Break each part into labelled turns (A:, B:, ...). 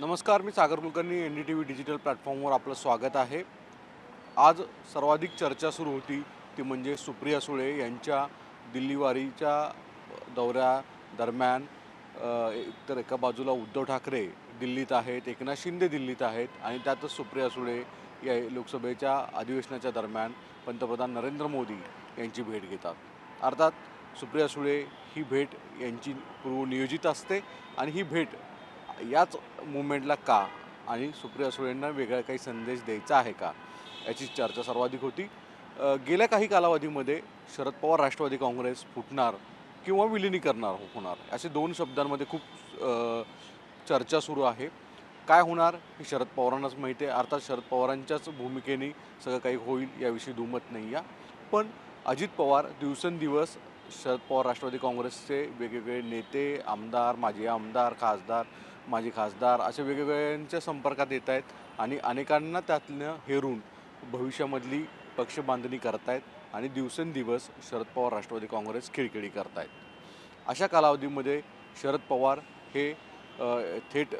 A: नमस्कार मी Sagar Kulkarni N D T V digital प्लॅटफॉर्मवर आपलं स्वागत आहे. आज सर्वाधिक चर्चा सुरू होती ती म्हणजे सुप्रिया सुळे यांच्या दिल्लीवारीच्या दौऱ्यादरम्यान अ, एकतर एका बाजूला उद्धव ठाकरे दिल्लीत आहेत एकनाथ शिंदे दिल्लीत आहेत आणि त्यातच सुप्रिया सुळे या लोकसभेच्या अधिवेशनाच्या दरम्यान पंतप्रधान नरेंद्र मोदी यांची भेट घेतात. अर्थात सुप्रिया सुळे ही भेट यांची पूर्वनियोजित असते आणि ही भेट याच मुवमेंटला का? आणि सुप्रिया सुळेंना वेगळा काही संदेश द्यायचा आहे का? याची चर्चा सर्वाधिक होती. गेल्या काही कालावधीमध्ये शरद पवार राष्ट्रवादी काँग्रेस फुटणार किंवा विलिनीकरणार होणार असे दोन शब्दांमध्ये खूप चर्चा सुरू आहे. काय होणार हे शरद पवारांनाच माहिती आहे. अर्थात शरद पवारांच्याच भूमिकेने सगळं काही होईल याविषयी दुमत नाही या. पण अजित पवार दिवसेंदिवस शरद पवार राष्ट्रवादी काँग्रेसचे वेगवेगळे नेते आमदार माजी आमदार खासदार माजी खासदार अशा वेगवेगळ्यांच्या संपर्कात येत आहेत आणि अनेकांना त्यातनं हेरून भविष्यामधली पक्ष बांधणी करतायत आणि दिवसेंदिवस शरद पवार राष्ट्रवादी काँग्रेस खिळखिळी करतायत. अशा कालावधीमध्ये शरद पवार हे थेट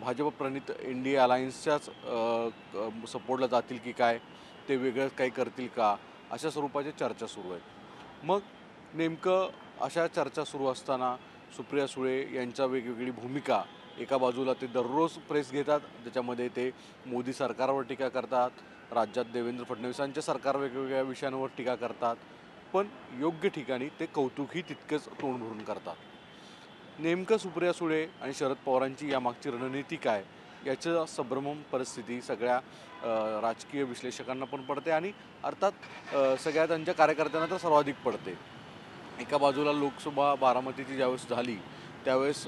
A: भाजपप्रणित श- भाजप एन डी ए अलायन्सच्याच सपोर्टला जातील की काय ते वेगळं काही करतील का अशा स्वरूपाच्या चर्चा सुरू आहेत. मग नेमकं अशा चर्चा सुरू असताना सुप्रिया सुळे यांच्या वेगवेगळी भूमिका एका बाजूला ते दररोज प्रेस घेतात ज्याच्यामध्ये ते मोदी सरकारवर टीका करतात राज्यात देवेंद्र फडणवीसांच्या सरकार वेगवेगळ्या विषयांवर टीका करतात पण योग्य ठिकाणी ते कौतुकही तितकंच तोंड भरून करतात. नेमकं सुप्रिया सुळे आणि शरद पवारांची यामागची रणनीती काय? याचं संभ्रमम परिस्थिती सगळ्या राजकीय विश्लेषकांना पण पडते आणि अर्थात सगळ्या त्यांच्या कार्यकर्त्यांना तर सर्वाधिक पडते. एका बाजूला लोकसभा बारामतीची ज्यावेळेस झाली त्यावेळेस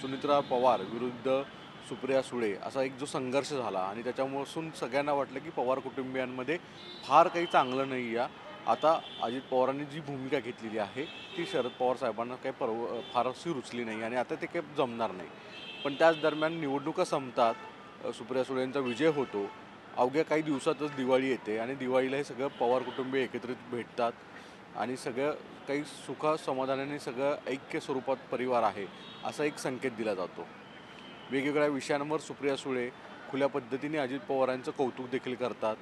A: सुनित्रा पवार विरुद्ध सुप्रिया सुळे असा एक जो संघर्ष झाला आणि त्याच्यापासून सगळ्यांना वाटलं की पवार कुटुंबियांमध्ये फार काही चांगलं नाही आहे. आता अजित पवारांनी जी भूमिका घेतलेली आहे ती शरद पवार साहेबांना काही परव फारशी रुचली नाही आणि आता ते काही जमणार नाही. पण त्याच दरम्यान निवडणुका संपतात सुप्रिया सुळे यांचा विजय होतो. अवघ्या काही दिवसातच दिवाळी येते आणि दिवाळीला हे सगळं पवार कुटुंबीय एकत्रित भेटतात. आणि सगळं काही सुख समाधानाने सगळं ऐक्य स्वरूपात परिवार आहे असा एक संकेत दिला जातो. वेगवेगळ्या विषयांवर सुप्रिया सुळे खुल्या पद्धतीने अजित पवारांचं कौतुक देखील करतात.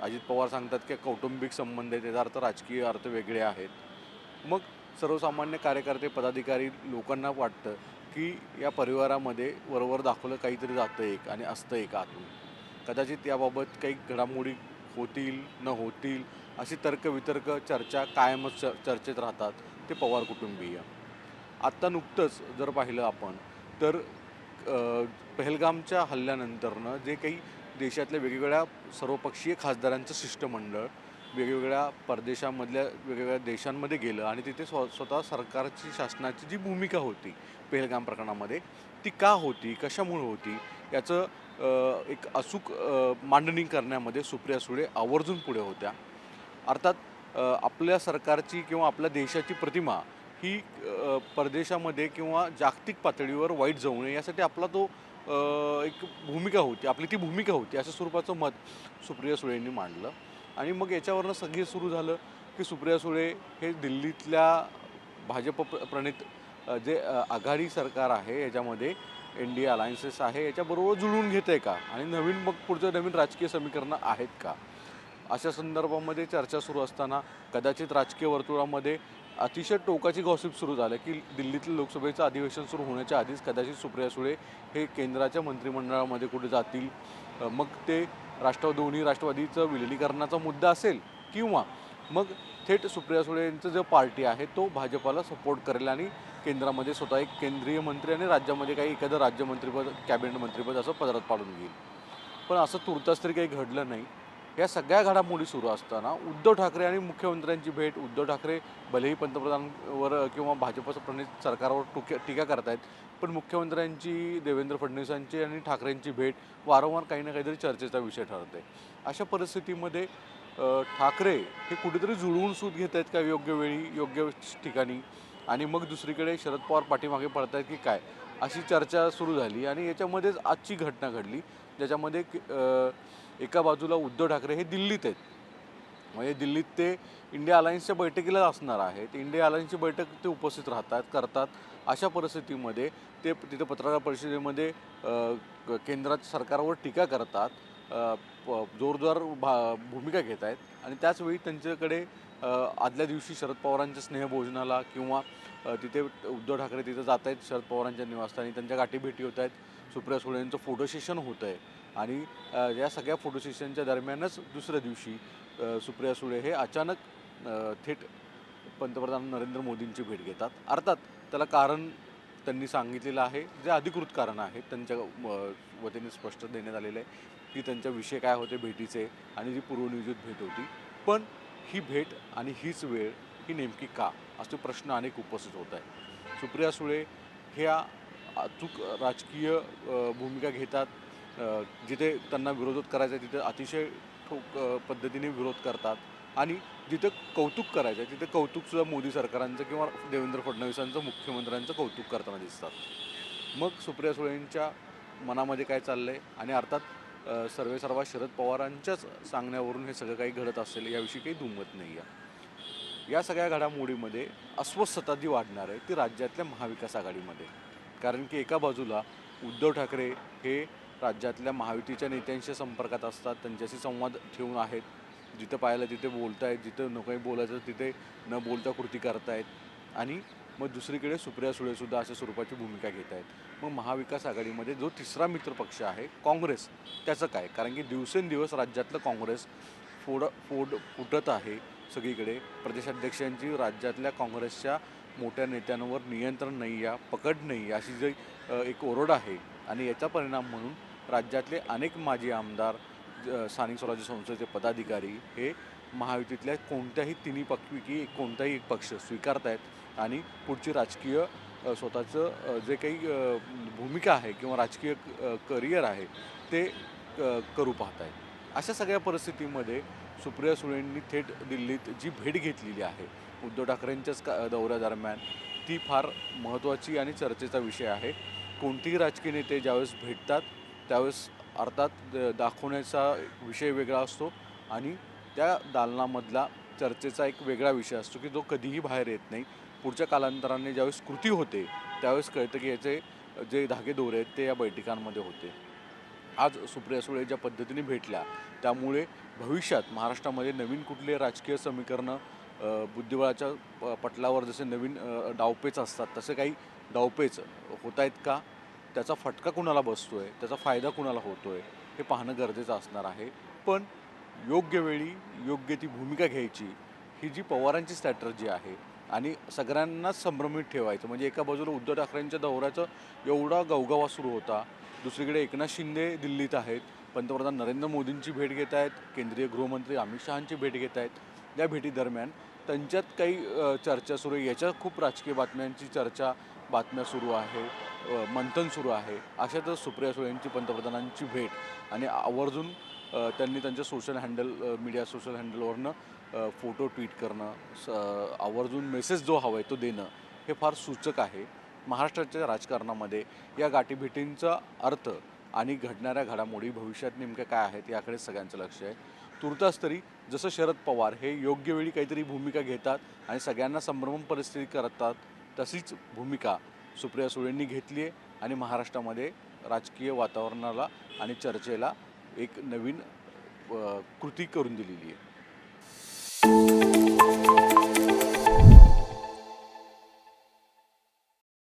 A: अजित पवार सांगतात की कौटुंबिक संबंध आहेत त्याचा अर्थ राजकीय अर्थ वेगळे आहेत. मग सर्वसामान्य कार्यकर्ते पदाधिकारी लोकांना वाटतं की या परिवारामध्ये वरवर दाखवलं काहीतरी जातं एक आणि असतं एक आतून. कदाचित याबाबत काही घडामोडी होतील न होतील अशी तर्कवितर्क चर्चा कायमच चर चर्चेत राहतात ते पवार कुटुंबीय. आत्ता नुकतंच जर पाहिलं आपण तर पहलगामच्या हल्ल्यानंतरनं जे काही देशातल्या वेगवेगळ्या सर्वपक्षीय खासदारांचं शिष्टमंडळ वेगवेगळ्या परदेशामधल्या वेगवेगळ्या देशांमध्ये गेलं आणि तिथे स्व स्वतः सरकारची शासनाची जी भूमिका होती पहलगाम प्रकरणामध्ये ती का होती कशामुळे होती याचं एक अचूक मांडणी करण्यामध्ये सुप्रिया सुळे आवर्जून पुढे होत्या. अर्थात आपल्या सरकारची किंवा आपल्या देशाची प्रतिमा ही परदेशामध्ये किंवा जागतिक पातळीवर वाईट जाऊ नये यासाठी आपला तो एक भूमिका होती आपली ती भूमिका होती अशा स्वरूपाचं मत सुप्रिया सुळेंनी मांडलं. आणि मग याच्यावरनं सगळे सुरू झालं की सुप्रिया सुळे हे दिल्लीतल्या भाजप प्र- प्रणित जे आघाडी सरकार आहे याच्यामध्ये एन डी अलायन्सेस आहे याच्याबरोबर जुळवून घेते आहे का? आणि नवीन मग पुढचं नवीन राजकीय समीकरणं आहेत का? अशा संदर्भामध्ये चर्चा सुरू असताना कदाचित राजकीय वर्तुळामध्ये अतिशय टोकाची गॉसिप सुरू झालं की दिल्लीतील लोकसभेचं अधिवेशन सुरू होण्याच्या आधीच कदाचित सुप्रिया सुळे हे केंद्राच्या मंत्रिमंडळामध्ये कुठे जातील? मग ते राष्ट्रवाद दोन्ही राष्ट्रवादीचं विलिनीकरणाचा मुद्दा असेल किंवा मग थेट सुप्रिया सुळे यांचं जो पार्टी आहे तो भाजपाला सपोर्ट करेल आणि केंद्रामध्ये स्वतः एक केंद्रीय मंत्री आणि राज्यामध्ये काही एखादं राज्यमंत्रीपद कॅबिनेट मंत्रीपद असं पदरात पाडून घेईल. पण असं तुर्तास तरी काही घडलं नाही. या सगळ्या घडामोडी सुरू असताना उद्धव ठाकरे आणि मुख्यमंत्र्यांची भेट उद्धव ठाकरे भलेही पंतप्रधानवर किंवा भाजपचं प्रणित सरकारवर टुक्या टीका करतायत पण मुख्यमंत्र्यांची देवेंद्र फडणवीसांची आणि ठाकरेंची भेट वारंवार काही ना काहीतरी चर्चेचा विषय ठरते अशा परिस्थितीमध्ये ठाकरे हे कुठेतरी जुळवून सूत घेत आहेत का योग्य वेळी योग्य ठिकाणी? आणि मग दुसरीकडे शरद पवार पाठीमागे पडत आहेत की काय? अशी चर्चा सुरू झाली आणि याच्यामध्येच आजची घटना घडली ज्याच्यामध्ये की- एका बाजूला उद्धव ठाकरे हे दिल्लीत आहेत. म्हणजे दिल्लीत ते इंडिया अलायन्सच्या बैठकीला असणार आहेत. इंडिया अलायन्सची बैठक ते उपस्थित राहतात करतात. अशा परिस्थितीमध्ये ते तिथे पत्रकार परिषदेमध्ये केंद्रात सरकारवर टीका करतात प- जोरदार भा भूमिका घेत आहेत. आणि त्याचवेळी त्यांच्याकडे आदल्या दिवशी शरद पवारांच्या स्नेहभोजनाला किंवा तिथे उद्धव ठाकरे तिथे जात आहेत शरद पवारांच्या निवासस्थानी. त्यांच्या गाठी भेटी होत आहेत. सुप्रिया सुळे यांचं फोटो सेशन होतं आहे. आणि या सगळ्या फोटो सेशनच्या दरम्यानच दुसऱ्या दिवशी सुप्रिया सुळे हे अचानक थेट पंतप्रधान नरेंद्र मोदींची भेट घेतात. अर्थात त्याला कारण त्यांनी सांगितलेलं आहे जे अधिकृत कारण आहे त्यांच्या वतीने स्पष्ट देण्यात आलेलं आहे की त्यांच्या विषय काय होते भेटीचे आणि जी पूर्वनियोजित भेट होती. पण ही भेट आणि हीच वेळ ही नेमकी का? असे प्रश्न अनेक उपस्थित होत आहे सुप्रिया सुळे ह्या अचूक राजकीय भूमिका घेतात. जिथे त्यांना विरोध करायचा आहे तिथे अतिशय ठोक पद्धतीने विरोध करतात. आणि जिथं कौतुक करायचं आहे तिथे कौतुकसुद्धा मोदी सरकारांचं किंवा देवेंद्र फडणवीसांचं मुख्यमंत्र्यांचं कौतुक करताना दिसतात. मग सुप्रिया सुळेंच्या मनामध्ये काय चाललं आहे आणि अर्थात सर्वेसर्वा सर्वे शरद पवारांच्याच सांगण्यावरून हे सगळं काही घडत असेल याविषयी काही दुमत नाही आहे या सगळ्या घडामोडीमध्ये अस्वस्थता जी वाढणार आहे ती राज्यातल्या महाविकास आघाडीमध्ये. कारण की एका बाजूला उद्धव ठाकरे हे राज्यातल्या महायुतीच्या नेत्यांशी संपर्कात असतात त्यांच्याशी संवाद ठेवून आहेत जिथं पाहायला तिथे बोलत आहेत जिथं नकोही बोलायचं तिथे न बोलता कृती करतायत. आणि मग दुसरीकडे सुप्रिया सुळेसुद्धा अशा स्वरूपाची भूमिका घेत आहेत. मग महाविकास आघाडीमध्ये जो तिसरा मित्रपक्ष आहे काँग्रेस त्याचं काय? कारण की दिवसेंदिवस राज्यातलं काँग्रेस फोड फोड फुटत आहे. सगळीकडे. प्रदेशाध्यक्षांची राज्यातल्या काँग्रेसच्या मोठ्या नेत्यांवर नियंत्रण नाही आहे पकड नाही आहे अशी जी एक ओरड आहे. आणि याचा परिणाम म्हणून राज्यातले अनेक माजी आमदार ज- स्थानिक स्वराज्य संस्थेचे पदाधिकारी हे महायुतीतल्या कोणत्याही तिन्ही पक्षपैकी कोणताही एक पक्ष स्वीकारत आहेत आणि पुढची राजकीय स्वतःचं जे काही भूमिका आहे किंवा राजकीय करिअर आहे ते क- करू पाहत आहेत अशा सगळ्या परिस्थितीमध्ये सुप्रिया सुळेंनी थेट दिल्लीत जी भेट घेतलेली आहे उद्धव ठाकरेंच्याच का दौऱ्यादरम्यान ती फार महत्त्वाची आणि चर्चेचा विषय आहे. कोणतेही राजकीय नेते ज्यावेळेस भेटतात त्यावेळेस अर्थात द- दाखवण्याचा विषय वेगळा असतो आणि त्या दालनामधला चर्चेचा एक वेगळा विषय असतो की जो कधीही बाहेर येत नाही. पुढच्या कालांतराने ज्यावेळेस कृती होते त्यावेळेस कळतं की याचे जे धागे दोरे आहेत ते या बैठकांमध्ये होते. आज सुप्रिया सुळे ज्या पद्धतीने भेटल्या त्यामुळे भविष्यात महाराष्ट्रामध्ये नवीन कुठले राजकीय समीकरणं बुद्धिबळाच्या प- पटलावर जसे नवीन डावपेच असतात तसे काही डावपेच होत आहेत का? त्याचा फटका कुणाला बसतो आहे त्याचा फायदा कुणाला होतो आहे हे पाहणं गरजेचं असणार आहे. पण योग्य वेळी योग्य ती भूमिका घ्यायची ही जी पवारांची स्ट्रॅटर्जी आहे आणि सगळ्यांनाच संभ्रमित ठेवायचं म्हणजे एका बाजूला उद्धव ठाकरेंच्या दौऱ्याचं एवढा गवगवा सुरू होता दुसरीकडे एकनाथ शिंदे दिल्लीत आहेत. पंतप्रधान नरेंद्र मोदींची भेट घेत आहेत. केंद्रीय गृहमंत्री अमित शहांची भेट घेत आहेत. या भेटीदरम्यान त्यांच्यात काही चर्चा सुरू आहे. याच्या खूप राजकीय बातम्यांची चर्चा बातम्या सुरू आहे. मंथन सुरू आहे. अशातच सुप्रिया सुळेंची पंतप्रधानांची भेट. आणि आवर्जून त्यांनी त्यांच्या सोशल हँडल मीडिया सोशल हँडलवरनं फोटो ट्विट करणं स आवर्जून मेसेज जो हवा आहे तो देणं हे फार सूचक आहे. महाराष्ट्राच्या राजकारणामध्ये या गाठीभेटींचा अर्थ आणि घडणाऱ्या घडामोडी भविष्यात नेमक्या काय आहेत याकडे सगळ्यांचं लक्ष आहे. तुर्तास तरी जसं शरद पवार हे योग्य वेळी काहीतरी भूमिका घेतात आणि सगळ्यांना संभ्रम परिस्थिती करतात तशीच भूमिका सुप्रिया सुळेंनी घेतली आहे आणि महाराष्ट्रामध्ये राजकीय वातावरणाला आणि चर्चेला एक नवीन कृती करून दिलेली आहे.